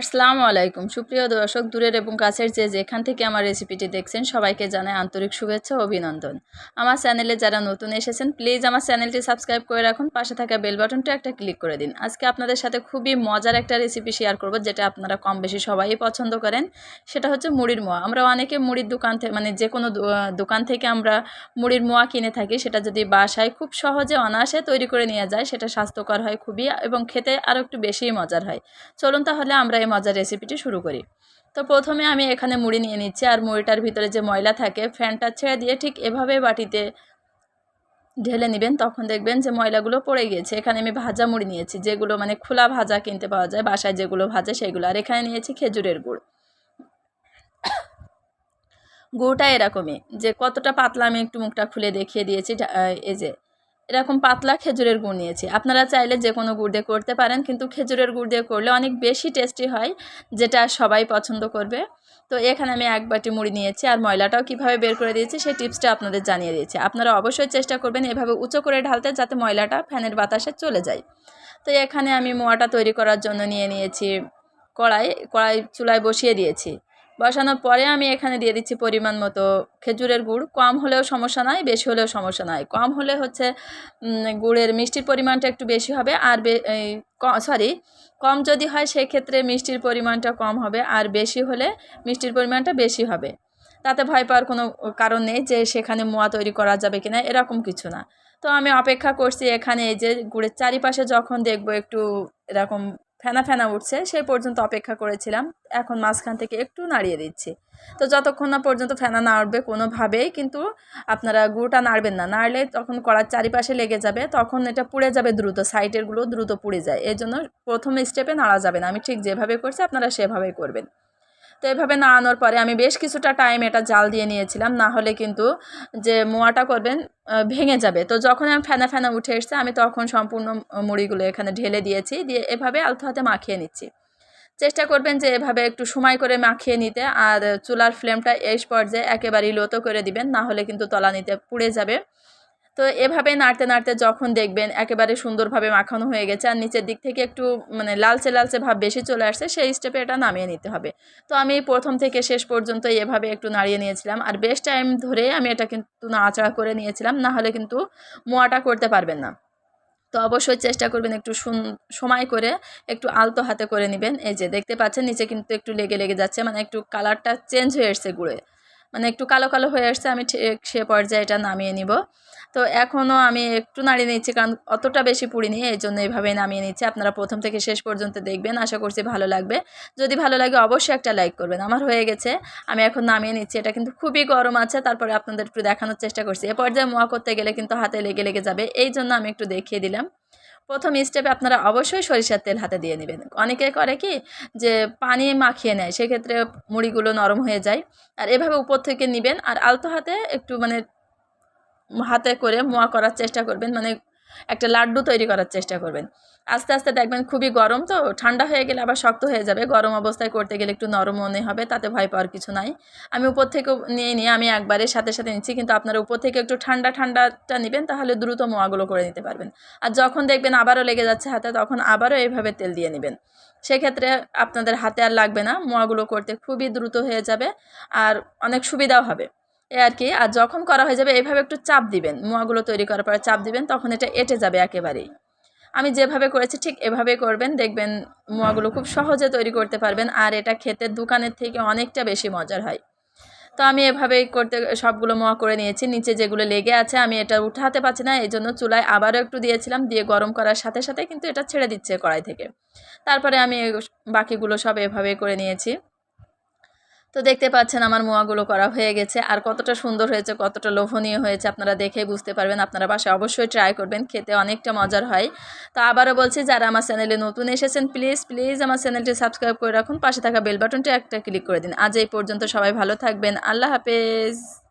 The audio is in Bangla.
আসসালামু আলাইকুম। সুপ্রিয় দর্শক, দূরের এবং কাছের যে যেখান থেকে আমার রেসিপিটি দেখছেন, সবাইকে জানায় আন্তরিক শুভেচ্ছা অভিনন্দন। আমার চ্যানেলে যারা নতুন এসেছেন, প্লিজ আমার চ্যানেলটি সাবস্ক্রাইব করে রাখুন। পাশে থাকা বেল বাটনটা একটা ক্লিক করে দিন। আজকে আপনাদের সাথে খুবই মজার একটা রেসিপি শেয়ার করব, যেটা আপনারা কম বেশি সবাই পছন্দ করেন। সেটা হচ্ছে মুড়ির মোয়া। আমরা অনেকে মুড়ির দোকান থেকে মানে যে কোনো দোকান থেকে আমরা মুড়ির মোয়া কিনে থাকি, সেটা যদি বাসায় খুব সহজে অনায়াসে তৈরি করে নিয়ে যায়, সেটা স্বাস্থ্যকর হয় খুবই, এবং খেতে আরও একটু বেশিই মজার হয়। চলুন তাহলে আমরা এই মজার রেসিপিটি শুরু করি। তো প্রথমে আমি এখানে মুড়ি নিয়ে নিচ্ছি আর মুড়িটার ভিতরে যে ময়লা থাকে, ফ্যানটা ছেড়ে দিয়ে ঠিক এভাবে বাটিতে ঢেলে নেবেন, তখন দেখবেন যে ময়লাগুলো পড়ে গিয়েছে। এখানে আমি ভাজা মুড়ি নিয়েছি, যেগুলো মানে খোলা ভাজা কিনতে পাওয়া যায়, বাসায় যেগুলো ভাজে সেগুলো। আর এখানে নিয়েছি খেজুরের গুড়। গুড়টা এরকমই, যে কতটা পাতলা আমি একটু মুখটা খুলে দেখিয়ে দিয়েছি এই যে এরকম পাতলা খেজুরের গুড় নিয়েছি। আপনারা চাইলে যে কোনো গুড় দিয়ে করতে পারেন, কিন্তু খেজুরের গুড় দিয়ে করলে অনেক বেশি টেস্টি হয়, যেটা সবাই পছন্দ করবে। তো এখানে আমি এক বাটি মুড়ি নিয়েছি, আর ময়লাটাও কীভাবে বের করে দিয়েছি সেই টিপসটা আপনাদের জানিয়ে দিয়েছি। আপনারা অবশ্যই চেষ্টা করবেন এভাবে উঁচু করে ঢালতে, যাতে ময়লাটা ফ্যানের বাতাসে চলে যায়। তো এখানে আমি মোয়াটা তৈরি করার জন্য নিয়ে নিয়েছি কড়াই কড়াই চুলায় বসিয়ে দিয়েছি। বসানোর পরে আমি এখানে দিয়ে দিচ্ছি পরিমাণ মতো খেজুরের গুড়। কম হলেও সমস্যা নয় বেশি হলেও সমস্যা নয় কম হলে হচ্ছে গুড়ের মিষ্টির পরিমাণটা একটু বেশি হবে আর সরি কম যদি হয় সেক্ষেত্রে মিষ্টির পরিমাণটা কম হবে আর বেশি হলে মিষ্টির পরিমাণটা বেশি হবে। তাতে ভয় পাওয়ার কোনো কারণ নেই যে সেখানে মোয়া তৈরি করা যাবে কিনা, এরকম কিছু না। তো আমি অপেক্ষা করছি এখানে এই যে গুড়ের চারিপাশে যখন দেখব একটু এরকম ফেনা ফেনা উঠছে, সেই পর্যন্ত অপেক্ষা করেছিলাম। এখন মাঝখান থেকে একটু নাড়িয়ে দিচ্ছি। তো যতক্ষণ না পর্যন্ত ফেনা না উঠবে কোনোভাবেই কিন্তু আপনারা গুঁড়োটা নাড়বেন না। নাড়লে তখন কড়ার চারিপাশে লেগে যাবে, তখন এটা পুড়ে যাবে দ্রুত সাইডেরগুলো দ্রুত পুড়ে যায়। এই জন্য প্রথম স্টেপে নাড়া যাবে না। আমি ঠিক যেভাবে করছি আপনারা সেভাবেই করবেন। তো এভাবে না নাড়ানোর পরে আমি বেশ কিছুটা টাইম এটা জাল দিয়ে নিয়েছিলাম। না হলে কিন্তু যে মোয়াটা করবেন ভেঙে যাবে। তো যখন আমি ফেনা ফেনা উঠে এসছে, আমি তখন সম্পূর্ণ মুড়িগুলো এখানে ঢেলে দিয়েছি। দিয়ে এভাবে আলতো হাতে মাখিয়ে নিচ্ছি। চেষ্টা করবেন যে এভাবে একটু সময় করে মাখিয়ে নিতে। আর চুলার ফ্লেমটা এই পর্যায়ে একেবারেই লোতো করে দিবেন, না হলে কিন্তু তলা নিতে পুড়ে যাবে। তো এভাবে নাড়তে নাড়তে যখন দেখবেন একেবারে সুন্দরভাবে মাখানো হয়ে গেছে আর নিচের দিক থেকে একটু মানে লালচে লালচে ভাব বেশি চলে আসছে, সেই স্টেপে এটা নামিয়ে নিতে হবে। তো আমি প্রথম থেকে শেষ পর্যন্ত এভাবে একটু নাড়িয়ে নিয়েছিলাম। আর বেশ টাইম ধরে আমি এটা কিন্তু নাড়াচাড়া করে নিয়েছিলাম, না হলে কিন্তু মোয়াটা করতে পারবেন না। তো অবশ্যই চেষ্টা করবেন একটু সময় করে একটু আলতো হাতে করে নেবেন। এই যে দেখতে পাচ্ছেন, নিচে কিন্তু একটু লেগে লেগে যাচ্ছে মানে একটু কালারটা চেঞ্জ হয়ে এসছে গুঁড়ে মানে একটু কালো কালো হয়ে আসছে, আমি সে পর্যায়ে এটা নামিয়ে নিব। তো এখনও আমি একটু নাড়িয়ে নিচ্ছি, কারণ অতটা বেশি পুড়িনি এই জন্য এইভাবেই নামিয়ে নিচ্ছি। আপনারা প্রথম থেকে শেষ পর্যন্ত দেখবেন, আশা করছি ভালো লাগবে। যদি ভালো লাগে অবশ্যই একটা লাইক করবেন। আমার হয়ে গেছে, আমি এখন নামিয়ে নিচ্ছি। এটা কিন্তু খুবই গরম আছে, তারপরে আপনাদের একটু দেখানোর চেষ্টা করছি। এ পর্যায়ে মোয়া করতে গেলে কিন্তু হাতে লেগে লেগে যাবে, এই জন্য আমি একটু দেখিয়ে দিলাম। প্রথম স্টেপে আপনারা অবশ্যই সরিষার তেল হাতে দিয়ে নেবেন। অনেকে করে কি যে পানি মাখিয়ে নেয়, সেক্ষেত্রে মুড়িগুলো নরম হয়ে যায়। আর এভাবে উপর থেকে নেবেন আর আলতো হাতে একটু মানে হাতে করে মোয়া করার চেষ্টা করবেন মানে একটা লাড্ডু তৈরি করার চেষ্টা করবেন। আস্তে আস্তে দেখবেন খুবই গরম, তো ঠান্ডা হয়ে গেলে আবার শক্ত হয়ে যাবে। গরম অবস্থায় করতে গেলে একটু নরম মনে হবে, তাতে ভয় পাওয়ার কিছু নাই। আমি উপর থেকে নিয়ে নিয়ে আমি একবারে সাথে সাথে নিচ্ছি, কিন্তু আপনারা উপর থেকে একটু ঠান্ডা ঠান্ডাটা নেবেন, তাহলে দ্রুত মোয়াগুলো করে নিতে পারবেন। আর যখন দেখবেন আবারও লেগে যাচ্ছে হাতে, তখন আবারও এইভাবে তেল দিয়ে নেবেন। সেক্ষেত্রে আপনাদের হাতে আর লাগবে না, মোয়াগুলো করতে খুবই দ্রুত হয়ে যাবে আর অনেক সুবিধাও হবে। এ আর কি, আর যখন করা হয়ে যাবে, এইভাবে একটু চাপ দিবেন। মোয়াগুলো তৈরি করার পরে চাপ দিবেন, তখন এটা এঁটে যাবে একেবারেই। আমি যেভাবে করেছি, ঠিক এভাবে করবেন। দেখবেন মোয়াগুলো খুব সহজে তৈরি করতে পারবেন আর এটা খেতে দোকানের থেকে অনেকটা বেশি মজার হয়। তো আমি এভাবেই করতে, সবগুলো মোয়া করে নিয়েছি। নিচে যেগুলো লেগে আছে আমি এটা উঠাতে পারছি না এই জন্য চুলায় আবারও একটু দিয়েছিলাম, দিয়ে গরম করার সাথে সাথে কিন্তু এটা ছেড়ে দিচ্ছে কড়াই থেকে। তারপরে আমি বাকিগুলো সব এভাবে করে নিয়েছি। তো দেখতে পাচ্ছেন আমার মোয়াগুলো করা হয়ে গেছে। আর কতটা সুন্দর হয়েছে, কতটা লোভনীয় হয়েছে আপনারা দেখেই বুঝতে পারবেন। আপনারা বাসায় অবশ্যই ট্রাই করবেন, খেতে অনেকটা মজার হয়। তো আবারও বলছি, যারা আমার চ্যানেলে নতুন এসেছেন প্লিজ প্লিজ আমার চ্যানেলটি সাবস্ক্রাইব করে রাখুন। পাশে থাকা বেল বাটনটি একটা ক্লিক করে দিন। আজ এই পর্যন্ত সবাই ভালো থাকবেন। আল্লাহ হাফেজ।